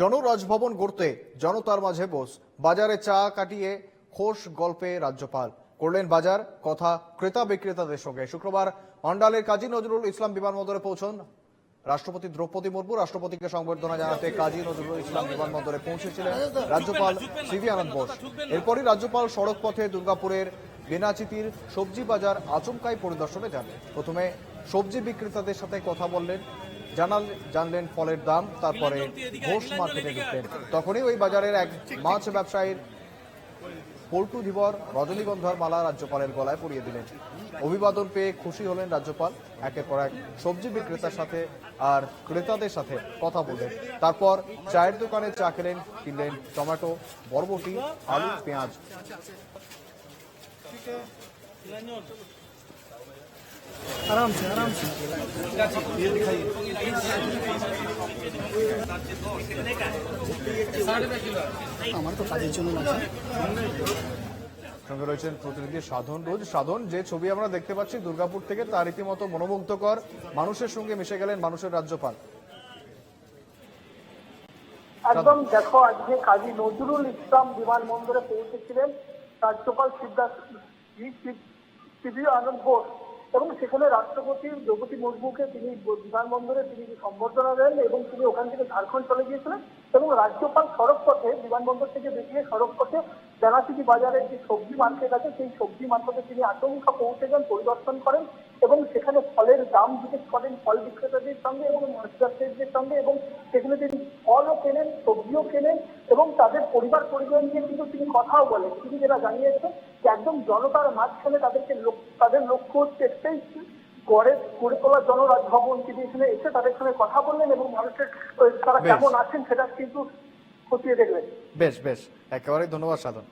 জনরাজভবন গড়তে জনতার মাঝে বোস। বাজারে চা কাটিয়ে খোশ গল্পে রাজ্যপাল। করলেন বাজার, কথা ক্রেতা বিক্রেতাদের সঙ্গে। শুক্রবার অন্ডালের কাজী নজরুল ইসলাম বিমানবন্দরে পৌঁছন। রাষ্ট্রপতি দ্রৌপদী মুর্মু রাষ্ট্রপতিকে সংবর্ধনা জানাতে কাজী নজরুল ইসলাম বিমানবন্দরে পৌঁছেছিলেন রাজ্যপাল সিভি আনন্দ বোস। এরপরই রাজ্যপাল সড়ক পথে দুর্গাপুরের বেনাচিতির সবজি বাজার আচমকাই পরিদর্শনে যান। প্রথমে সবজি বিক্রেতাদের সাথে কথা বললেন জানাল জানলেন ফলের দাম, তারপরে ঘোষ মার্কেটে ঢুকলেন। তখনই ওই বাজারের এক মাছ ব্যবসায়ীর পল্টু ধীবর রজনীগন্ধার মালা রাজ্যপালের গলায় পরিয়ে দিলেন। অভিবাদন পেয়ে খুশি হলেন রাজ্যপাল। একের পর এক সবজি বিক্রেতার সাথে আর ক্রেতাদের সাথে কথা বললেন। তারপর চায়ের দোকানে চা খেলেন, কিনলেন টমেটো, বরবটি, আলু, পেঁয়াজ। আরামসে আরামসে। আমার তো কাজের জন্য সঙ্গে রয়েছেন প্রতিনিধি সাধন রোজ। সাধন যে ছবি আমরা দেখতে পাচ্ছি দুর্গাপুর থেকে রীতিমতো মনোমুগ্ধকর। মানুষের সঙ্গে মিশে গেলেন মানুষের রাজ্যপাল। একদম দেখো আজকে কাজী নজরুল ইসলাম বিমানবন্দরে পৌঁছেছিলেন রাজ্যপাল সিদ্ধার্থ আনন্দ ঘোষ এবং সেখানে রাষ্ট্রপতি দ্রৌপদী মুর্মুকে তিনি বিমানবন্দরে তিনি সম্বর্ধনা দেন এবং তিনি ওখান থেকে ঝাড়খণ্ড চলে গিয়েছিলেন এবং রাজ্যপাল সড়ক পথে বিমানবন্দর থেকে বেরিয়ে সড়ক পথে বেনাচিটি বাজারের যে সবজি মার্কেট আছে, সেই সবজি মার্কেটে তিনি আচমকা পৌঁছে যান, পরিদর্শন করেন এবং সেখানে ফলের দাম জিজ্ঞেস করেন ফল বিক্রেতাদের সঙ্গে এবং মাছ ব্যবসায়ীদের সঙ্গে এবং সেখানে তিনি ফলও কেনেন, সবজিও কেনেন পরিবার পরিজন নিয়ে কিন্তু তিনি কথাও বলেন। তিনি যেটা জানিয়েছেন যে একদম জনতার মাঝখানে তাদেরকে তাদের লক্ষ্য হচ্ছে একটাই গড়ে গড়ে তোলা জনরাজ ভবন তিনি এখানে এসে তাদের সঙ্গে কথা বললেন এবং মানুষের তারা কেমন আছেন সেটা কিন্তু খতিয়ে দেখলেন। বেশ বেশ। একেবারে ধন্যবাদ সাধন।